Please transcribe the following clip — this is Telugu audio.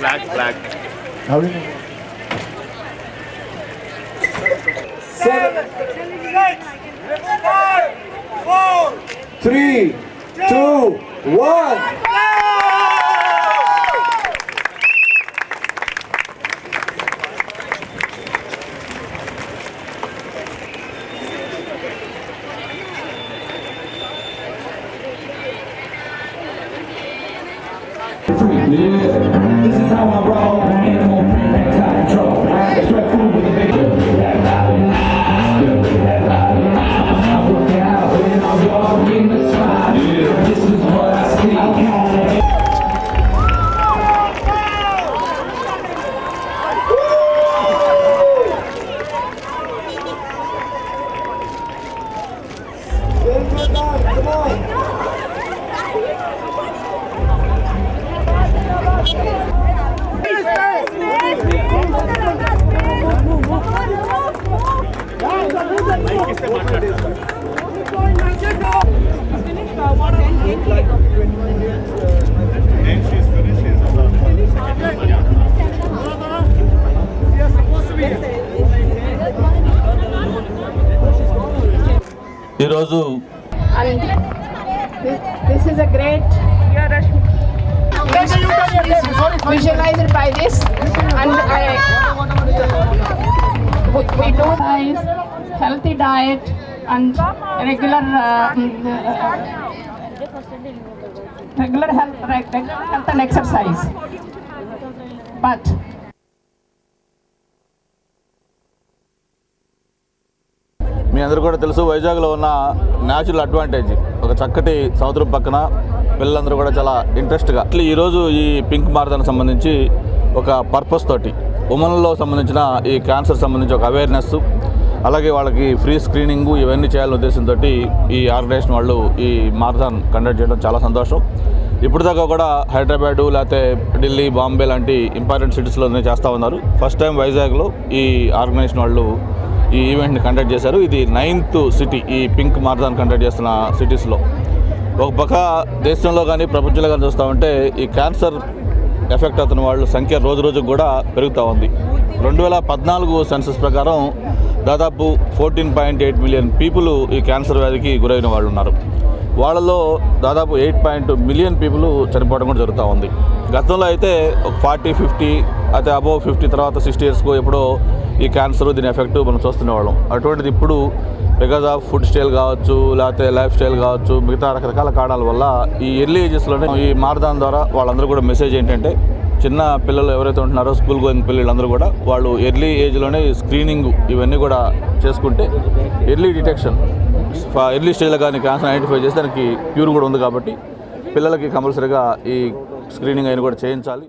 Black, black. How many? Seven, six, five, four, three, two, one. This is how I roll. Animal food with a big that body. That body. Working out I'm walking the. This is what I see. Good now. Come on. ఈరోజు and this, this is a great this is visualized by this and I, we, we do nice healthy diet and regular uh, mm, uh regular health regular health and exercise. But మీ అందరూ కూడా తెలుసు వైజాగ్లో ఉన్న న్యాచురల్ అడ్వాంటేజ్. ఒక చక్కటి సముద్రం పక్కన పిల్లలందరూ కూడా చాలా ఇంట్రెస్ట్గా. అట్లా ఈరోజు ఈ పింక్ మారథాన్ సంబంధించి ఒక పర్పస్ తోటి ఉమెన్లో సంబంధించిన ఈ క్యాన్సర్ సంబంధించి ఒక అవేర్నెస్ అలాగే వాళ్ళకి ఫ్రీ స్క్రీనింగ్ ఇవన్నీ చేయాలనే ఉద్దేశంతో ఈ ఆర్గనైజేషన్ వాళ్ళు ఈ మారథాన్ కండక్ట్ చేయడం చాలా సంతోషం. ఇప్పటిదాకా కూడా హైదరాబాదు లేకపోతే ఢిల్లీ బాంబే లాంటి ఇంపార్టెంట్ సిటీస్లోనే చేస్తూ ఉన్నారు. ఫస్ట్ టైం వైజాగ్లో ఈ ఆర్గనైజేషన్ వాళ్ళు ఈ ఈవెంట్ని కండక్ట్ చేశారు. ఇది నైన్త్ సిటీ ఈ పింక్ మారథాన్ కండక్ట్ చేస్తున్న సిటీస్లో. ఒక పక్క దేశంలో కానీ ప్రపంచంలో కానీ చూస్తూ ఉంటే ఈ క్యాన్సర్ ఎఫెక్ట్ అవుతున్న వాళ్ళ సంఖ్య రోజు రోజుకు కూడా పెరుగుతూ ఉంది. రెండు వేల పద్నాలుగు సెన్సస్ ప్రకారం దాదాపు fourteen point eight million people ఈ క్యాన్సర్ వ్యాధికి గురైన వాళ్ళు ఉన్నారు. వాళ్ళలో దాదాపు ఎయిట్ పాయింట్ మిలియన్ పీపుల్ చనిపోవడం కూడా జరుగుతూ ఉంది. గతంలో అయితే ఒక ఫార్టీ ఫిఫ్టీ అయితే అబోవ్ ఫిఫ్టీ తర్వాత సిక్స్టీ ఇయర్స్కు ఎప్పుడో ఈ క్యాన్సర్ దీని ఎఫెక్ట్ మనం చూస్తున్నవాళ్ళం అటువంటిది ఇప్పుడు బికాజ్ ఆఫ్ ఫుడ్ స్టైల్ కావచ్చు లేకపోతే లైఫ్ స్టైల్ కావచ్చు మిగతా రకరకాల కారణాల వల్ల ఈ ఎర్లీ ఏజెస్లోనే ఈ మారదాన్ ద్వారా వాళ్ళందరూ కూడా మెసేజ్ ఏంటంటే చిన్న పిల్లలు ఎవరైతే ఉంటున్నారో స్కూల్ గోయింగ్ పిల్లలందరూ కూడా వాళ్ళు ఎర్లీ ఏజ్లోనే స్క్రీనింగ్ ఇవన్నీ కూడా చేసుకుంటే ఎర్లీ డిటెక్షన్ ఎర్లీ స్టేజ్లో కానీ క్యాన్సర్ ఐడెంటిఫై చేస్తే దానికి క్యూర్ కూడా ఉంది కాబట్టి పిల్లలకి కంపల్సరీగా ఈ స్క్రీనింగ్ అయిన కూడా చేయించాలి.